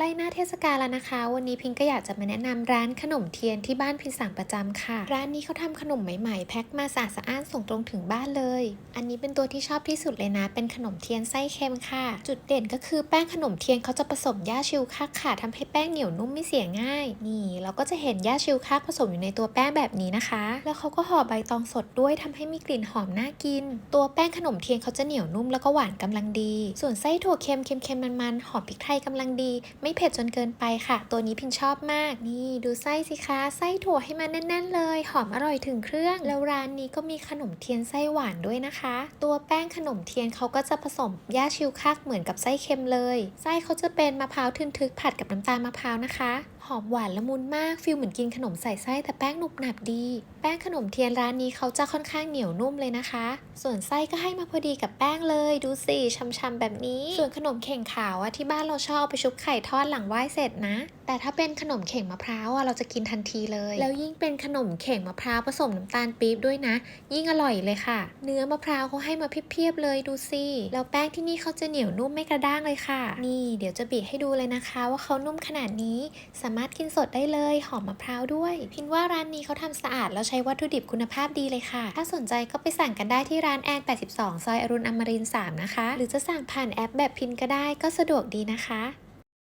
ใกล้หน้าเทศกาลแล้วนะคะ วันนี้พิงก็อยากจะมาแนะนำร้านขนมเทียนที่บ้านพิงสั่งประจำค่ะ ร้านนี้เขาทำขนมใหม่ๆแพ็คมาสะอาดสะอ้านส่งตรงถึงบ้านเลย อันนี้เป็นตัวที่ชอบที่สุดเลยนะ เป็นขนมเทียนไส้เค็มค่ะ จุดเด่นก็คือแป้งขนมเทียนเขาจะผสมย่าชิวคักค่ะทำให้แป้งเหนียวนุ่มไม่เสียง่าย นี่ เราก็จะเห็นย่าชิวคักผสมอยู่ในตัวแป้งแบบนี้นะคะ แล้วเขาก็ห่อใบตองสดด้วยทำให้มีกลิ่นหอมน่ากิน ตัวแป้งขนมเทียนเขาจะเหนียวนุ่มแล้วก็หวานกำลังดี ส่วนไส้ถั่วเค็มเค็มๆมันๆหอมพริกไทยกำลังดีไไม่เผ็ดจนเกินไปค่ะ ตัวนี้พิงชอบมาก นี่ดูไส้สิคะไส้ถั่วให้มันแน่น ๆ เลย หอมอร่อยถึงเครื่อง แล้วร้านนี้ก็มีขนมเทียนไส้หวานด้วยนะคะ ตัวแป้งขนมเทียนเขาก็จะผสมย่าชิวคักเหมือนกับไส้เค็มเลย ไส้เขาจะเป็นมะพร้าวทึนทึกผัดกับน้ำตาลมะพร้าวนะคะ หอมหวานละมุนมากฟิลเหมือนกินขนมใส่ไส้แต่แป้งหนุบหนับดี แป้งขนมเทียนร้านนี้เขาจะค่อนข้างเหนียวนุ่มเลยนะคะ ส่วนไส้ก็ให้มาพอดีกับแป้งเลย ดูสิช่ำๆแบบนี้ ส่วนขนมเข่งขาวอะที่บ้านเราชอบเอาไปชุบไข่ทอดหลังไหว้เสร็จนะ แต่ถ้าเป็นขนมเข่งมะพร้าวอะเราจะกินทันทีเลย แล้วยิ่งเป็นขนมเข่งมะพร้าวผสมน้ำตาลปี๊บด้วยนะ ยิ่งอร่อยเลยค่ะ เนื้อมะพร้าวเขาให้มาเพียบๆเลยดูสิแล้วแป้งที่นี่เขาจะเหนียวนุ่มไม่กระด้างเลยค่ะ นี่ เดี๋ยวจะบีบให้ดูเลยนะคะ ว่าเขานุ่มขนาดนี้สามารถกินสดได้เลย หอมมะพร้าวด้วย พินว่าร้านนี้เขาทำสะอาดแล้วใช้วัตถุดิบคุณภาพดีเลยค่ะ ถ้าสนใจก็ไปสั่งกันได้ที่ร้านแอน 82 ซอยอรุณอมรินทร์3นะคะ หรือจะสั่งผ่านแอปแบบพินก็ได้ก็สะดวกดีนะคะ